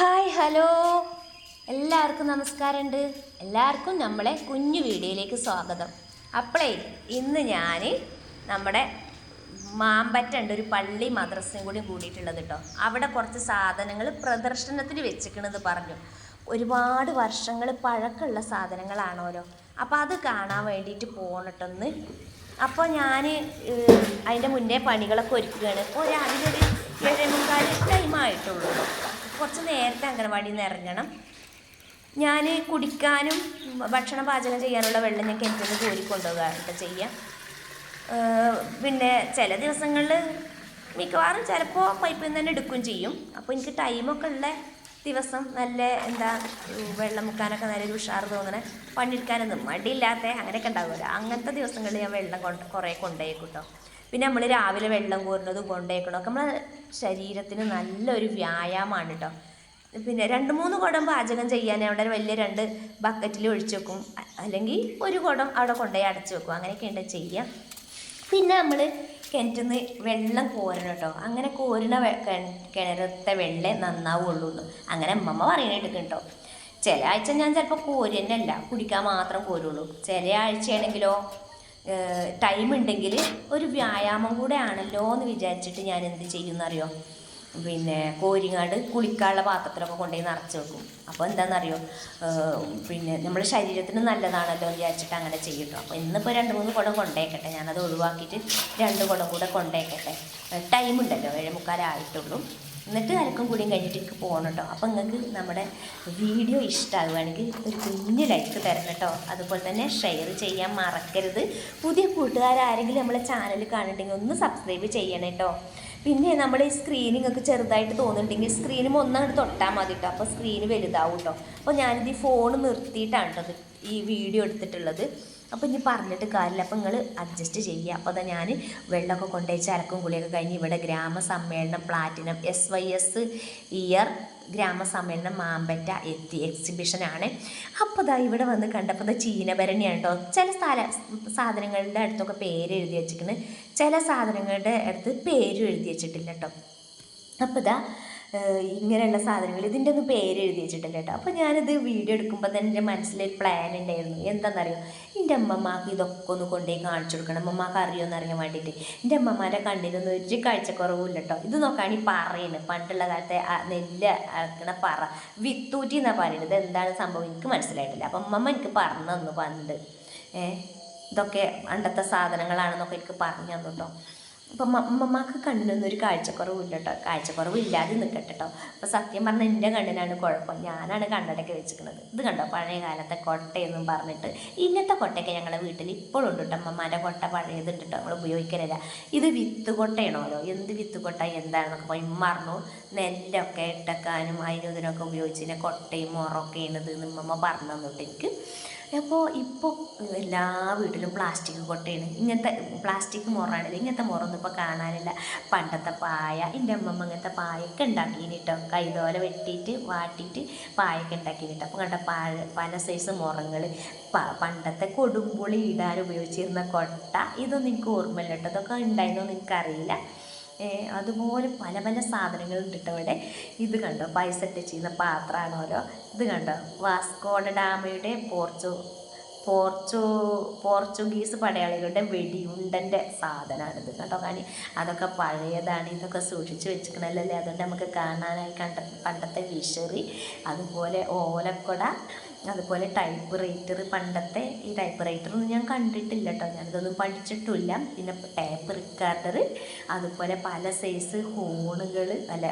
Hi hello. എല്ലാവർക്കും നമസ്കാരമുണ്ട്. എല്ലാവർക്കും നമ്മളെ കുഞ്ഞു വീഡിയോയിലേക്ക് സ്വാഗതം. അപ്പോളേ ഇന്ന് ഞാൻ നമ്മുടെ മാമ്പറ്റുണ്ട് ഒരു പള്ളി മദ്രസയും കൂടി കൂടിയിട്ടുള്ളത് കേട്ടോ അവിടെ കുറച്ച് സാധനങ്ങൾ പ്രദർശനത്തിന് വെച്ചിക്കണത് പറഞ്ഞു. ഒരുപാട് വർഷങ്ങൾ പഴക്കമുള്ള സാധനങ്ങളാണോരോ അപ്പോൾ അത് കാണാൻ വേണ്ടിയിട്ട് പോകണട്ടൊന്ന് അപ്പോൾ ഞാൻ അതിന്റെ മുന്നേ പണികളൊക്കെ ഒരുക്കുകയാണ്. ഇപ്പോൾ രാവിലെ ഒരു ഏഴേ മുക്കാൽ ടൈം ആയിട്ടുള്ളൂ. കുറച്ച് നേരത്തെ അംഗനവാടിയിൽ നിന്ന് ഇറങ്ങണം. ഞാൻ കുടിക്കാനും ഭക്ഷണം പാചകം ചെയ്യാനുള്ള വെള്ളം ഞാൻ കിണറ്റിൽ നിന്ന് കോരിക്കൊണ്ടുപോകാറുണ്ട് ചെയ്യാം പിന്നെ ചില ദിവസങ്ങളിൽ മിക്കവാറും ചിലപ്പോൾ പൈപ്പിൽ നിന്ന് തന്നെ എടുക്കുകയും ചെയ്യും. അപ്പോൾ എനിക്ക് ടൈമൊക്കെ ഉള്ള ദിവസം നല്ല എന്താ വെള്ളം മുക്കാനൊക്കെ നല്ലൊരു ഉഷാറ് തോന്നണ പണിയെടുക്കാനൊന്നും മടിയില്ലാത്ത അങ്ങനെയൊക്കെ ഉണ്ടാവുമല്ലോ. അങ്ങനത്തെ ദിവസങ്ങളിൽ ഞാൻ വെള്ളം കൊണ്ട് കുറേ കൊണ്ടുപോയേക്കും കേട്ടോ. പിന്നെ നമ്മൾ രാവിലെ വെള്ളം കോരുന്നതും കൊണ്ടേക്കണം നമ്മളെ ശരീരത്തിന് നല്ലൊരു വ്യായാമമാണ് കേട്ടോ പിന്നെ രണ്ട് മൂന്ന് കുടം പാചകം ചെയ്യാൻ അവിടെ വലിയ രണ്ട് ബക്കറ്റിൽ ഒഴിച്ചു വെക്കും. അല്ലെങ്കിൽ ഒരു കുടം അവിടെ കൊണ്ടുപോയി അടച്ചു വെക്കും. അങ്ങനെയൊക്കെ ഉണ്ട് ചെയ്യുക പിന്നെ നമ്മൾ കിണറ്റിൽ നിന്ന് വെള്ളം കോരണം കേട്ടോ അങ്ങനെ കോരുന്ന കിണറത്തെ വെള്ളേ നന്നാവുള്ളൂ അങ്ങനെ അമ്മമ്മ പറയണെടുക്കും കേട്ടോ ചില ആഴ്ച ഞാൻ ചിലപ്പോൾ കോരി തന്നെ അല്ല കുടിക്കാൻ മാത്രം കോരുള്ളൂ. ചില ആഴ്ചയാണെങ്കിലോ ടൈം ഉണ്ടെങ്കിൽ ഒരു വ്യായാമം കൂടെ ആണല്ലോ എന്ന് വിചാരിച്ചിട്ട് ഞാൻ എന്ത് ചെയ്യുമെന്നറിയോ പിന്നെ കോരിങ്ങാട് കുളിക്കാനുള്ള പാത്രത്തിലൊക്കെ കൊണ്ടുപോയി നിറച്ച് വെക്കും. അപ്പോൾ എന്താണെന്നറിയോ പിന്നെ നമ്മുടെ ശരീരത്തിന് നല്ലതാണല്ലോ എന്ന് വിചാരിച്ചിട്ട് അങ്ങനെ ചെയ്യട്ടോ അപ്പോൾ ഇന്നിപ്പോൾ രണ്ട് മൂന്ന് കുടം കൊണ്ടേക്കട്ടെ. ഞാനത് ഒഴിവാക്കിയിട്ട് രണ്ട് കുടം കൂടെ കൊണ്ടേക്കട്ടെ. ടൈം ഉണ്ടല്ലോ. ഏഴ് മുക്കാലായിട്ടുള്ളൂ. എന്നിട്ട് അരക്കും കൂടിയും കഴിഞ്ഞിട്ട് പോകണം കേട്ടോ. അപ്പോൾ നിങ്ങൾക്ക് നമ്മുടെ വീഡിയോ ഇഷ്ടമാകുകയാണെങ്കിൽ ഒരു കുഞ്ഞ് ലൈക്ക് തരണം കേട്ടോ. അതുപോലെ തന്നെ ഷെയർ ചെയ്യാൻ മറക്കരുത്. പുതിയ കൂട്ടുകാരാരെങ്കിലും നമ്മളെ ചാനൽ കാണുന്നുണ്ടെങ്കിൽ ഒന്ന് സബ്സ്ക്രൈബ് ചെയ്യണം കേട്ടോ. പിന്നെ നമ്മൾ ഈ സ്ക്രീനിങ് ഒക്കെ ചെറുതായിട്ട് തോന്നുന്നുണ്ടെങ്കിൽ സ്ക്രീനും ഒന്നങ്ങോട്ട് തൊട്ടാൽ മതി കേട്ടോ. അപ്പോൾ സ്ക്രീന് വലുതാവും കേട്ടോ. അപ്പോൾ ഞാനിത് ഈ ഫോൺ നിർത്തിയിട്ടാണ് കേട്ടോ ഈ വീഡിയോ എടുത്തിട്ടുള്ളത്. അപ്പോൾ ഇനി പറഞ്ഞിട്ട് കാര്യമില്ല. അപ്പോൾ നിങ്ങൾ അഡ്ജസ്റ്റ് ചെയ്യുക അപ്പോൾ അതാ ഞാൻ വെള്ളമൊക്കെ കൊണ്ടുപോയി ചരക്കും കുളിയൊക്കെ കഴിഞ്ഞ് ഇവിടെ ഗ്രാമസമ്മേളനം platinum S Y S year ഗ്രാമസമ്മേളനം Mampatta എത്തി എക്സിബിഷനാണ് അപ്പോൾ ദാ ഇവിടെ വന്ന് കണ്ടപ്പോൾ ദാ ചീനഭരണിയാണ് കേട്ടോ ചില സ്ഥല സാധനങ്ങളുടെ അടുത്തൊക്കെ പേര് എഴുതി വെച്ചിരിക്കുന്നത് ചില സാധനങ്ങളുടെ അടുത്ത് പേരും എഴുതി വെച്ചിട്ടില്ല കേട്ടോ അപ്പോൾ ഇതാ ഇങ്ങനെയുള്ള സാധനങ്ങൾ. ഇതിന്റെ ഒന്നും പേര് എഴുതി വെച്ചിട്ടില്ല കേട്ടോ. അപ്പോൾ ഞാനിത് വീഡിയോ എടുക്കുമ്പോൾ തന്നെ എന്റെ മനസ്സിലൊരു പ്ലാൻ ഉണ്ടായിരുന്നു. എന്താണെന്നറിയോ? എന്റെ അമ്മമ്മക്ക് ഇതൊക്കെ ഒന്ന് കൊണ്ടുപോയി കാണിച്ചു കൊടുക്കണം. അമ്മമ്മക്ക് അറിയുമെന്ന് അറിയാൻ വേണ്ടിയിട്ട്. എന്റെ അമ്മമാരെ കണ്ണിലൊന്നും ഒരു കാഴ്ചക്കുറവില്ല കേട്ടോ. ഇത് നോക്കുകയാണ് ഈ പറയുന്നത് പണ്ടുള്ള കാലത്തെ നെല്ല് അറക്കണ പറ. വിത്തൂറ്റി എന്നാണ് പറയുന്നത് എന്താണ് സംഭവം? എനിക്ക് മനസ്സിലായിട്ടില്ല. അപ്പം അമ്മമ്മ എനിക്ക് പറഞ്ഞു തന്നു പണ്ട്. ഏഹ് ഇതൊക്കെ പണ്ടത്തെ സാധനങ്ങളാണെന്നൊക്കെ എനിക്ക് പറഞ്ഞു തന്നു കേട്ടോ. അപ്പം അമ്മമ്മക്ക് കണ്ണിനൊന്നും ഒരു കാഴ്ചക്കുറവില്ല കേട്ടോ കാഴ്ചക്കുറവ് ഇല്ലാതെ നിൽക്കട്ടെ കേട്ടോ അപ്പോൾ സത്യം പറഞ്ഞാൽ എന്റെ കണ്ണിനാണ് കുഴപ്പം. ഞാനാണ് കണ്ണടയൊക്കെ വെച്ചിരിക്കുന്നത്. ഇത് കണ്ടോ? പഴയ കാലത്തെ കൊട്ടയെന്നും പറഞ്ഞിട്ട്. ഇന്നത്തെ കൊട്ടയൊക്കെ ഞങ്ങളുടെ വീട്ടിൽ ഇപ്പോഴും ഉണ്ട് കേട്ടോ അമ്മമാരുടെ കൊട്ട പഴയതുണ്ട് കേട്ടോ നമ്മൾ ഉപയോഗിക്കലില്ല. ഇത് വിത്ത് കൊട്ടയാണോലോ? എന്ത് വിത്ത് കൊട്ട? എന്താണെന്നൊക്കെ പോയി മറന്നു നെല്ലൊക്കെ ഇട്ടക്കാനും അതിനും ഇതിനൊക്കെ ഉപയോഗിച്ചതിനെ കൊട്ടയും മുറൊക്കെ എന്ന് നമ്മമ്മ പറഞ്ഞു തന്നിട്ട് എനിക്ക് അപ്പോൾ ഇപ്പോൾ എല്ലാ വീട്ടിലും പ്ലാസ്റ്റിക് കൊട്ടയാണ്. ഇങ്ങനത്തെ പ്ലാസ്റ്റിക് മുറാണിത് ഇങ്ങനത്തെ മുറൊന്നും ഇപ്പോൾ കാണാനില്ല. പണ്ടത്തെ പായ എന്റെ അമ്മമ്മ ഇങ്ങനത്തെ പായൊക്കെ ഉണ്ടാക്കിയിന് കേട്ടോ കൈതോല വെട്ടിയിട്ട് വാട്ടിയിട്ട് പായൊക്കെ ഉണ്ടാക്കി കേട്ടോ അപ്പോൾ കണ്ട പാഴ പല സൈസ് മുറങ്ങൾ പണ്ടത്തെ കൊടുമ്പുളി ഇടാൻ ഉപയോഗിച്ചിരുന്ന കൊട്ട ഇതൊന്നും എനിക്ക് ഓർമ്മയില്ല കേട്ടോ ഇതൊക്കെ ഉണ്ടായിരുന്നോ എനിക്കറിയില്ല അതുപോലെ പല പല സാധനങ്ങളുണ്ട് കേട്ടോ അവിടെ ഇത് കണ്ടോ? പൈസ ഇട്ട് ചെയ്യുന്ന പാത്രമാണോലോ? ഇത് കണ്ടോ? വാസ്കോഡ ഡാമയുടെ പോർച്ചു പോർച്ചു പോർച്ചുഗീസ് പടയാളികളുടെ വെടിയുണ്ടന്റെ സാധനമാണിത് കേട്ടോ. കാണി അതൊക്കെ പഴയതാണ് ഇതൊക്കെ സൂക്ഷിച്ച് വെച്ചിരിക്കണല്ലേ അതുകൊണ്ട് നമുക്ക് കാണാനായി കണ്ട പണ്ടത്തെ വിഷറി അതുപോലെ ഓലക്കൊട അതുപോലെ ടൈപ്പ് റൈറ്റർ പണ്ടത്തെ ഈ ടൈപ്പ് റൈറ്ററൊന്നും ഞാൻ കണ്ടിട്ടില്ല കേട്ടോ. ഞാനിതൊന്നും പഠിച്ചിട്ടില്ല പിന്നെ ടേപ്പ് റിക്കാർഡർ അതുപോലെ പല സൈസ് ഹോണുകൾ അല്ല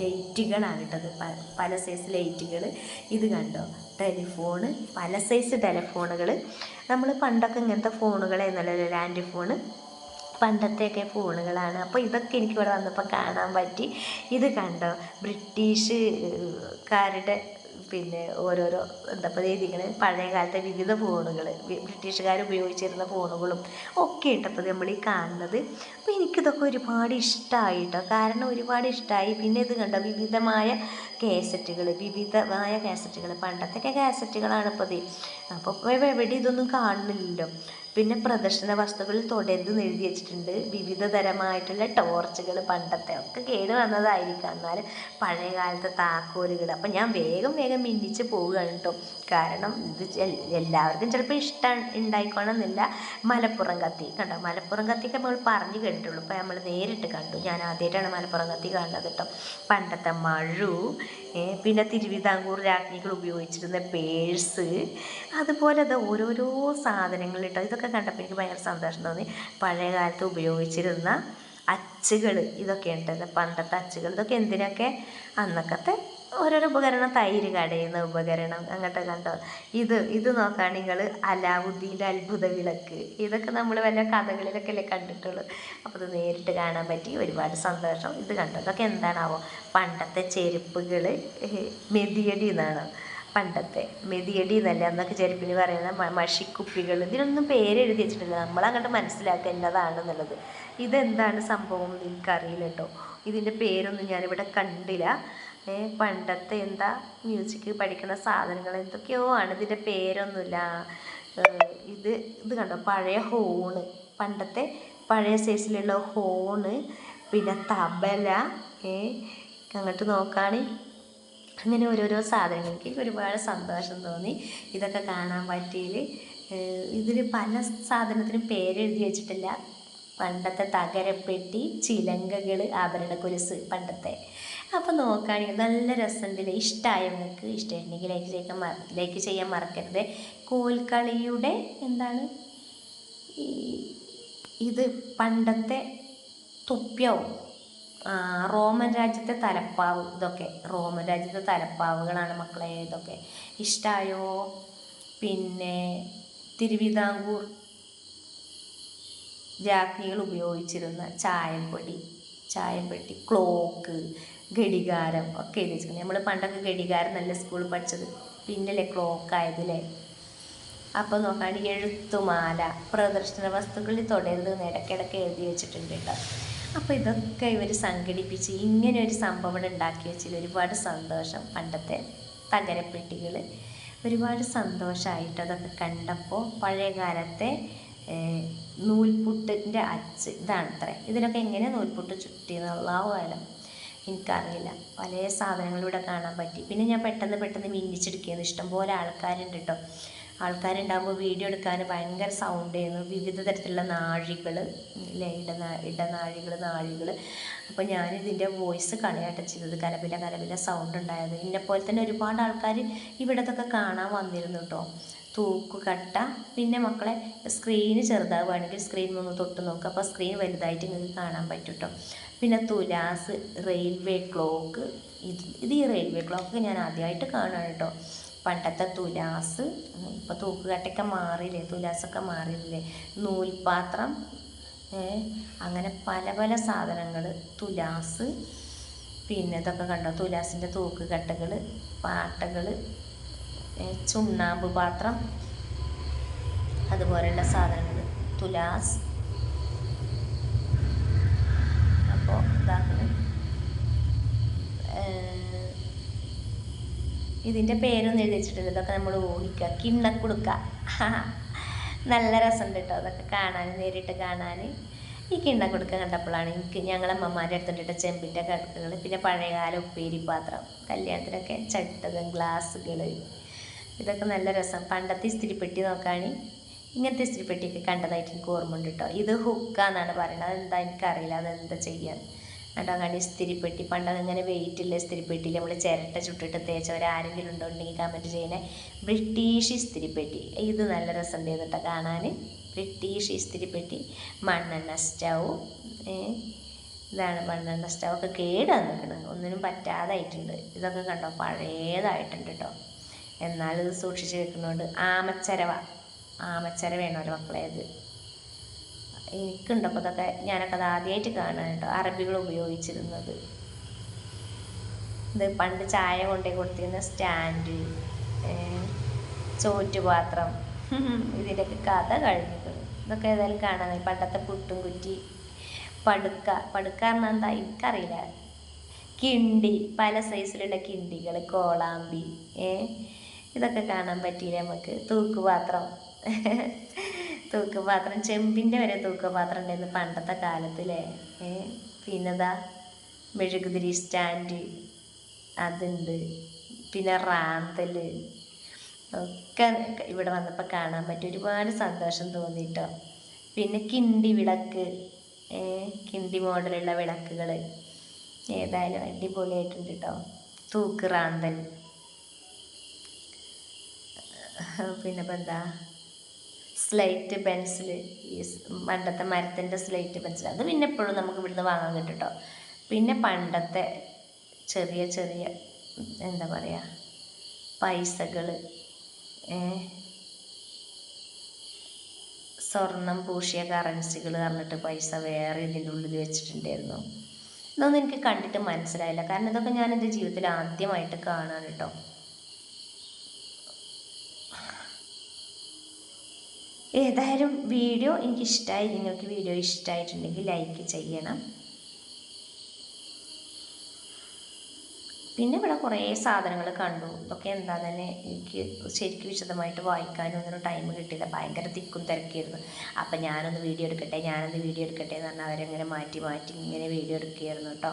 ലൈറ്റുകളാണ് കേട്ടത്. പല സൈസ് ലൈറ്റുകൾ. ഇത് കണ്ടോ? ടെലിഫോണ് പല സൈസ് ടെലിഫോണുകൾ നമ്മൾ പണ്ടൊക്കെ ഇങ്ങനത്തെ ഫോണുകളായിരുന്നല്ലോ ലാൻഡ് ഫോണ്. പണ്ടത്തെയൊക്കെ ഫോണുകളാണ്. അപ്പോൾ ഇതൊക്കെ എനിക്ക് ഇവിടെ വന്നപ്പോൾ കാണാൻ പറ്റി. ഇത് കണ്ടോ? ബ്രിട്ടീഷുകാരുടെ പിന്നെ ഓരോരോ എന്താ പറയുക ഇതിങ്ങനെ പഴയ കാലത്തെ വിവിധ ഫോണുകൾ ബ്രിട്ടീഷുകാർ ഉപയോഗിച്ചിരുന്ന ഫോണുകളും ഒക്കെ ഇട്ടപ്പോൾ നമ്മൾ ഈ കാണുന്നത്. അപ്പോൾ എനിക്കിതൊക്കെ ഒരുപാട് ഇഷ്ടമായി കേട്ടോ കാരണം ഒരുപാട് ഇഷ്ടമായി പിന്നെ ഇത് കണ്ടോ? വിവിധമായ കാസറ്റുകൾ വിവിധമായ കാസറ്റുകൾ പണ്ടത്തെയൊക്കെ കാസറ്റുകളാണ് ഇപ്പോൾ അപ്പോൾ എവിടെ ഇതൊന്നും കാണുന്നില്ലല്ലോ. പിന്നെ പ്രദർശന വസ്തുക്കളിൽ തുടരുത് എന്ന് എഴുതി വെച്ചിട്ടുണ്ട്. വിവിധ തരമായിട്ടുള്ള ടോർച്ചുകൾ പണ്ടത്തെ ഒക്കെ കേട് വന്നതായിരിക്കാം. എന്നാൽ പഴയ കാലത്തെ താക്കോലുകൾ. അപ്പം ഞാൻ വേഗം വേഗം മിന്നിച്ച് പോവുകയാണ് കേട്ടോ കാരണം ഇത് എല്ലാവർക്കും ചിലപ്പോൾ ഇഷ്ടം ഉണ്ടായിക്കോണമെന്നില്ല മലപ്പുറം കത്തി. കണ്ടോ? മലപ്പുറം കത്തിയൊക്കെ നമ്മൾ പറഞ്ഞു കേട്ടിട്ടുള്ളൂ. ഇപ്പം നമ്മൾ നേരിട്ട് കണ്ടു. ഞാൻ ആദ്യമായിട്ടാണ് മലപ്പുറം കത്തി കാണുന്നത് കേട്ടോ പണ്ടത്തെ മഴു പിന്നെ തിരുവിതാംകൂർ രാജ്ഞികൾ ഉപയോഗിച്ചിരുന്ന പേഴ്സ് അതുപോലെ അത് ഓരോരോ സാധനങ്ങൾ കേട്ടോ ഇതൊക്കെ കണ്ടപ്പോൾ എനിക്ക് ഭയങ്കര സന്തോഷം തോന്നി. പഴയ കാലത്ത് ഉപയോഗിച്ചിരുന്ന അച്ചുകൾ ഇതൊക്കെ ഉണ്ട് പണ്ടത്തെ അച്ചുകൾ. ഇതൊക്കെ എന്തിനൊക്കെ? അന്നൊക്കത്തെ ഓരോരോ ഉപകരണം തൈര് കടയുന്ന ഉപകരണം അങ്ങോട്ട് കണ്ടോ? ഇത് ഇത് നോക്കാൻ നിങ്ങൾ അലാവുദ്ദീന്റെ അത്ഭുത വിളക്ക്. ഇതൊക്കെ നമ്മൾ വല്ല കഥകളിലൊക്കെ അല്ലേ കണ്ടിട്ടുള്ളൂ. അപ്പോൾ ഇത് നേരിട്ട് കാണാൻ പറ്റി ഒരുപാട് സന്തോഷം. ഇത് കണ്ടോ? ഇതൊക്കെ എന്താണാവോ? പണ്ടത്തെ ചെരുപ്പുകൾ മെതിയടി എന്നാണ് പണ്ടത്തെ മെതിയടി എന്നല്ല അന്നൊക്കെ ചെരുപ്പിന് പറയുന്ന മഷിക്കുപ്പികൾ ഇതിനൊന്നും പേര് എഴുതി വെച്ചിട്ടില്ല. നമ്മളങ്ങോട്ട് മനസ്സിലാക്കുക എന്നതാണെന്നുള്ളത്. ഇതെന്താണ് സംഭവം എന്ന് എനിക്കറിയില്ല കേട്ടോ. ഇതിന്റെ പേരൊന്നും ഞാനിവിടെ കണ്ടില്ല. പണ്ടത്തെ എന്താ മ്യൂസിക് പഠിക്കുന്ന സാധനങ്ങൾ എന്തൊക്കെയോ ആണ് ഇതിന്റെ പേരൊന്നുമില്ല. ഇത് ഇത് കണ്ടോ? പഴയ ഹോണ് പണ്ടത്തെ പഴയ സൈസിലുള്ള ഹോണ് പിന്നെ തബല ഏ അങ്ങോട്ട് നോക്കാണ്. അങ്ങനെ ഓരോരോ സാധനങ്ങൾ. എനിക്ക് ഒരുപാട് സന്തോഷം തോന്നി ഇതൊക്കെ കാണാൻ പറ്റിയതിൽ. ഇതിൽ പല സാധനത്തിനും പേരെഴുതി വെച്ചിട്ടില്ല. പണ്ടത്തെ തകരപ്പെട്ടി ചിലങ്കകൾ ആഭരണ കൊലുസ് പണ്ടത്തെ. അപ്പോൾ നോക്കുകയാണെങ്കിൽ നല്ല രസമുണ്ടല്ലേ ഇഷ്ടമായ നിങ്ങൾക്ക് ഇഷ്ടമായിട്ടുണ്ടെങ്കിൽ ലൈക്ക് ചെയ്യാൻ മറ ലൈക്ക് ചെയ്യാൻ മറക്കരുത്. കോൽക്കളിയുടെ എന്താണ്? ഈ ഇത് പണ്ടത്തെ തുപ്യവും ആ, റോമൻ രാജ്യത്തെ തലപ്പാവ് ഇതൊക്കെ. റോമൻ രാജ്യത്തെ തലപ്പാവുകളാണ് മക്കളെ ഇതൊക്കെ. ഇഷ്ടമായോ പിന്നെ തിരുവിതാംകൂർ രാജ്ഞികൾ ഉപയോഗിച്ചിരുന്ന ചായപ്പൊടി ചായപ്പെട്ടി ക്ലോക്ക് ഘടികാരം ഒക്കെ എഴുതി വെച്ചിട്ടുണ്ട് നമ്മൾ പണ്ടൊക്കെ ഘടികാരം നല്ല സ്കൂളിൽ പഠിച്ചത്. പിന്നല്ലേ ക്ലോക്ക് ആയതില്ലേ അപ്പോൾ നോക്കാണ്ട് എഴുത്തുമാല പ്രദർശന വസ്തുക്കളിൽ തുടരുത് എന്ന് ഇടയ്ക്കിടയ്ക്ക് എഴുതി വെച്ചിട്ടുണ്ട് കേട്ടോ. അപ്പോൾ ഇതൊക്കെ ഇവർ സംഘടിപ്പിച്ച് ഇങ്ങനെ ഒരു സംഭവം ഉണ്ടാക്കി വെച്ചതിൽ ഒരുപാട് സന്തോഷം. പണ്ടത്തെ തകരപ്പെട്ടികൾ ഒരുപാട് സന്തോഷമായിട്ട് അതൊക്കെ കണ്ടപ്പോൾ പഴയ കാലത്തെ ഏഹ്, നൂൽപുട്ടിന്റെ അച്ച്. ഇതാണ് അത്ര ഇതിനൊക്കെ എങ്ങനെ നൂൽപുട്ട് ചുറ്റി കാലം എനിക്കറിയില്ല. പല സാധനങ്ങളിവിടെ കാണാൻ പറ്റി. പിന്നെ ഞാൻ പെട്ടെന്ന് പെട്ടെന്ന് മിന്നിച്ചെടുക്കുകയെന്ന് ഇഷ്ടംപോലെ ആൾക്കാരുണ്ട് കേട്ടോ ആൾക്കാരുണ്ടാകുമ്പോൾ വീഡിയോ എടുക്കാൻ ഭയങ്കര സൗണ്ട് ചെയ്യുന്നു വിവിധ തരത്തിലുള്ള നാഴികൾ അല്ലേ ഇടനാ ഇടനാഴികൾ നാഴികൾ അപ്പോൾ ഞാനിതിന്റെ വോയിസ് കളയാട്ട ചെയ്തത്. കലപില കലപില സൗണ്ട് ഉണ്ടായത് എന്നെപ്പോലെ തന്നെ ഒരുപാട് ആൾക്കാർ ഇവിടത്തൊക്കെ കാണാൻ വന്നിരുന്നു കേട്ടോ തൂക്കുകട്ട പിന്നെ മക്കളെ സ്ക്രീന് ചെറുതാവുകയാണെങ്കിൽ സ്ക്രീൻ ഒന്ന് തൊട്ട് നോക്കുക അപ്പോൾ സ്ക്രീൻ വലുതായിട്ട് നിങ്ങൾക്ക് കാണാൻ പറ്റും കേട്ടോ പിന്നെ തുലാസ് റെയിൽവേ ക്ലോക്ക് ഇത് ഇത് ഈ റെയിൽവേ ക്ലോക്ക് ഞാൻ ആദ്യമായിട്ട് കാണുകയാണ് കേട്ടോ. പണ്ടത്തെ തുലാസ് ഇപ്പോൾ തൂക്കുകട്ടയൊക്കെ മാറിയില്ലേ? തുലാസൊക്കെ മാറിയില്ലേ? നൂൽപാത്രം അങ്ങനെ പല പല സാധനങ്ങൾ തുലാസ് പിന്നെ ഇതൊക്കെ കണ്ടോ? തുലാസിന്റെ തൂക്കുകട്ടകൾ പാട്ടകൾ ചുണ്ണാമ്പ് പാത്രം അതുപോലെയുള്ള സാധനങ്ങൾ തുലാസ്. അപ്പോൾ ഇതാക്കുന്നത് ഇതിന്റെ പേരൊന്നും എഴുതി വെച്ചിട്ടില്ല. ഇതൊക്കെ നമ്മൾ ഊഹിക്കുക. കിണ്ണക്കുടുക്ക. നല്ല രസമുണ്ട് കേട്ടോ അതൊക്കെ കാണാൻ നേരിട്ട് കാണാൻ. ഈ കിണ്ണക്കുടുക്ക കണ്ടപ്പോഴാണ് എനിക്ക് ഞങ്ങളെ അമ്മമാരുടെ അടുത്തുണ്ടിട്ട ചെമ്പിന്റെ കടുക്കുകൾ പിന്നെ പഴയകാല ഉപ്പേരി പാത്രം കല്യാണത്തിനൊക്കെ ചട്ടകം ഗ്ലാസ്സുകൾ ഇതൊക്കെ നല്ല രസം. പണ്ടത്തെ ഇസ്തിരിപ്പെട്ടി നോക്കുകയാണെങ്കിൽ ഇങ്ങനത്തെ ഇസ്തിരിപ്പെട്ടിയൊക്കെ കണ്ടതായിട്ട് എനിക്ക് ഓർമ്മ ഉണ്ട് കേട്ടോ ഇത് ഹുക്കാന്നാണ് പറയുന്നത്. അതെന്താ എനിക്കറിയില്ല. അതെന്താ ചെയ്യാൻ എന്നിട്ട് അങ്ങനെ ഇസ്തിരിപ്പെട്ടി പണ്ട് അങ്ങനെ വെയിറ്റ് ഇല്ല ഇസ്തിരിപ്പെട്ടിയിൽ നമ്മൾ ചിരട്ട ചുട്ടിട്ട് തേച്ചവരാരെങ്കിലും ഉണ്ടോ ഉണ്ടെങ്കിൽ കമന്റ് ചെയ്യണേ. ബ്രിട്ടീഷ് ഇസ്തിരിപ്പെട്ടി ഇത് നല്ല രസം കേട്ടോ കാണാൻ ബ്രിട്ടീഷ് ഇസ്തിരിപ്പെട്ടി മണ്ണെണ്ണ സ്റ്റൗ. ഇതാണ് മണ്ണെണ്ണ സ്റ്റൗ. ഒക്കെ കേടാൻ നിൽക്കുന്നത് ഒന്നിനും പറ്റാതായിട്ടുണ്ട്. ഇതൊക്കെ കണ്ടോ പഴയതായിട്ടുണ്ട് കേട്ടോ എന്നാലും ഇത് സൂക്ഷിച്ച് വെക്കുന്നതുകൊണ്ട് ആമച്ചരവ. ആമച്ചരവയാണോ മക്കളെ ഇത്. എനിക്കുണ്ടപ്പോൾ ഇതൊക്കെ ഞാനൊക്കെ അത് ആദ്യമായിട്ട് കാണാൻ കേട്ടോ. അറബികൾ ഉപയോഗിച്ചിരുന്നത്. ഇത് പണ്ട് ചായ കൊണ്ടേ കൊടുത്തിരുന്ന സ്റ്റാൻഡ് ചോറ്റുപാത്രം ഇതിന്റെയൊക്കെ കഥ കഴിഞ്ഞിട്ടുണ്ട്. ഇതൊക്കെ ഏതായാലും കാണാൻ പണ്ടത്തെ പുട്ടും കുറ്റി പടുക്ക പടുക്ക എന്താ? എനിക്കറിയില്ല. കിണ്ടി. പല സൈസിലുള്ള കിണ്ടികൾ കോളാമ്പി ഏ ഇതൊക്കെ കാണാൻ പറ്റിയില്ല നമുക്ക്? തൂക്കുപാത്രം. തൂക്കുപാത്രം. ചെമ്പിന്റെ വരെ തൂക്കുപാത്രം ഉണ്ടായിരുന്നു പണ്ടത്തെ കാലത്തിലെ. പിന്നെതാ മെഴുകുതിരി സ്റ്റാൻഡ് അതുണ്ട്. പിന്നെ റാന്തൽ ഒക്കെ ഇവിടെ വന്നപ്പോൾ കാണാൻ പറ്റും. ഒരുപാട് സന്തോഷം തോന്നിട്ടോ. പിന്നെ കിണ്ടി വിളക്ക്. കിണ്ടി മോഡലുള്ള വിളക്കുകൾ ഏതായാലും അടിപൊളിയായിട്ടുണ്ട് കേട്ടോ തൂക്ക് റാന്തൽ. പിന്നെ ഇപ്പം എന്താ സ്ലൈറ്റ് പെൻസിൽ ഈ പണ്ടത്തെ മരത്തിന്റെ സ്ലൈറ്റ് പെൻസിൽ അത് പിന്നെ എപ്പോഴും നമുക്ക് ഇവിടുന്ന് വാങ്ങാൻ കിട്ടും പിന്നെ പണ്ടത്തെ ചെറിയ ചെറിയ എന്താ പറയുക പൈസകൾ സ്വർണം പൂശിയ കറൻസികൾ പറഞ്ഞിട്ട് പൈസ വേറെ ഇതിന്റെ ഉള്ളിൽ വെച്ചിട്ടുണ്ടായിരുന്നു. ഇതൊന്നും എനിക്ക് കണ്ടിട്ട് മനസ്സിലായില്ല. കാരണം ഇതൊക്കെ ഞാൻ എന്റെ ജീവിതത്തിൽ ആദ്യമായിട്ട് കാണാൻ കേട്ടോ. ഏതായാലും വീഡിയോ എനിക്കിഷ്ടമായി നിങ്ങൾക്ക് വീഡിയോ ഇഷ്ടമായിട്ടുണ്ടെങ്കിൽ ലൈക്ക് ചെയ്യണം. പിന്നെ ഇവിടെ കുറേ സാധനങ്ങൾ കണ്ടു. ഇതൊക്കെ എന്താ തന്നെ എനിക്ക് ശരിക്കും വിശദമായിട്ട് വായിക്കാനും ഒന്നും ടൈം കിട്ടിയില്ല. ഭയങ്കര തിക്കും തിരക്കായിരുന്നു. അപ്പം ഞാനൊന്ന് വീഡിയോ എടുക്കട്ടെ? ഞാനൊന്ന് വീഡിയോ എടുക്കട്ടെ എന്ന് പറഞ്ഞാൽ അവരങ്ങനെ മാറ്റി മാറ്റി ഇങ്ങനെ വീഡിയോ എടുക്കുകയായിരുന്നു കേട്ടോ.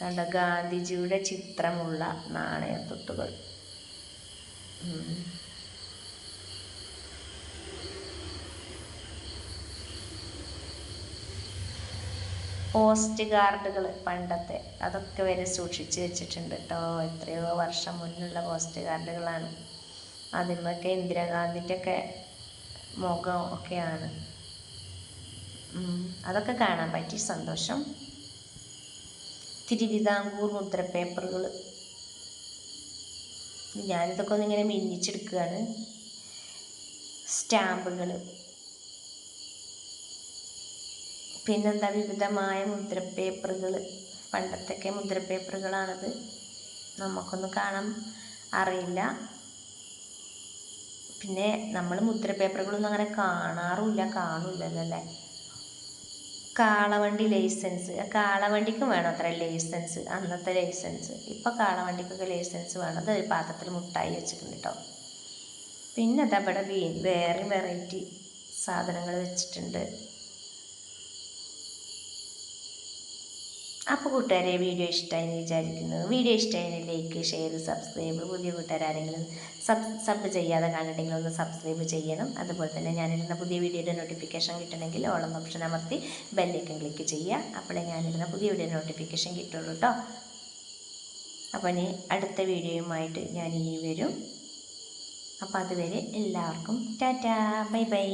കണ്ട? ഗാന്ധിജിയുടെ ചിത്രമുള്ള നാണയത്തൊട്ടുകൾ പോസ്റ്റ് കാർഡുകൾ പണ്ടത്തെ അതൊക്കെ വരെ സൂക്ഷിച്ച് വെച്ചിട്ടുണ്ട് കേട്ടോ എത്രയോ വർഷം മുന്നുള്ള പോസ്റ്റ് കാർഡുകളാണ് അതിന്മൊക്കെ ഇന്ദിരാഗാന്ധിന്റെ ഒക്കെ മുഖം ഒക്കെയാണ്. അതൊക്കെ കാണാൻ പറ്റി. സന്തോഷം. തിരുവിതാംകൂർ മുദ്രപ്പേപ്പറുകൾ ഞാനിതൊക്കെ ഒന്നിങ്ങനെ മിന്നിച്ചെടുക്കുകയാണ്. സ്റ്റാമ്പുകൾ പിന്നെന്താ വിവിധമായ മുദ്രപ്പേപ്പറുകൾ പണ്ടത്തൊക്കെ മുദ്രപ്പേപ്പറുകളാണത് നമുക്കൊന്നും കാണാൻ അറിയില്ല. പിന്നെ നമ്മൾ മുദ്ര പേപ്പറുകളൊന്നും അങ്ങനെ കാണാറുമില്ല കാണൂലല്ലോ അല്ലേ കാളവണ്ടി ലൈസൻസ്. കാളവണ്ടിക്കും വേണം അത്ര ലൈസൻസ് അന്നത്തെ ലൈസൻസ്. ഇപ്പം കാളവണ്ടിക്കൊക്കെ ലൈസൻസ് വേണം. അത് ഒരു പാത്രത്തിൽ മുട്ടായി വെച്ചിട്ടുണ്ട് കേട്ടോ പിന്നെ ഇവിടെ വേറെ വെറൈറ്റി സാധനങ്ങൾ വെച്ചിട്ടുണ്ട്. അപ്പോൾ കൂട്ടുകാരെ വീഡിയോ ഇഷ്ടമായി എന്ന് വിചാരിക്കുന്നു. വീഡിയോ ഇഷ്ടമായി ലൈക്ക് ഷെയർ സബ്സ്ക്രൈബ് പുതിയ കൂട്ടുകാരെങ്കിലും സബ് സബ് ചെയ്യാതെ കണ്ടിട്ടെങ്കിൽ ഒന്ന് സബ്സ്ക്രൈബ് ചെയ്യണം. അതുപോലെ തന്നെ ഞാനിടുന്ന പുതിയ വീഡിയോയുടെ നോട്ടിഫിക്കേഷൻ കിട്ടണമെങ്കിൽ ഓളം ഓപ്ഷൻ അമർത്തി ബെല്ലൈക്കൻ ക്ലിക്ക് ചെയ്യുക. അപ്പോഴേ ഞാനിടുന്ന പുതിയ വീഡിയോ നോട്ടിഫിക്കേഷൻ കിട്ടുള്ളൂ കേട്ടോ അപ്പോൾ ഇനി അടുത്ത വീഡിയോയുമായിട്ട് ഞാൻ ഇനി വരും. അപ്പോൾ അതുവരെ എല്ലാവർക്കും ടാറ്റാ. Bye bye.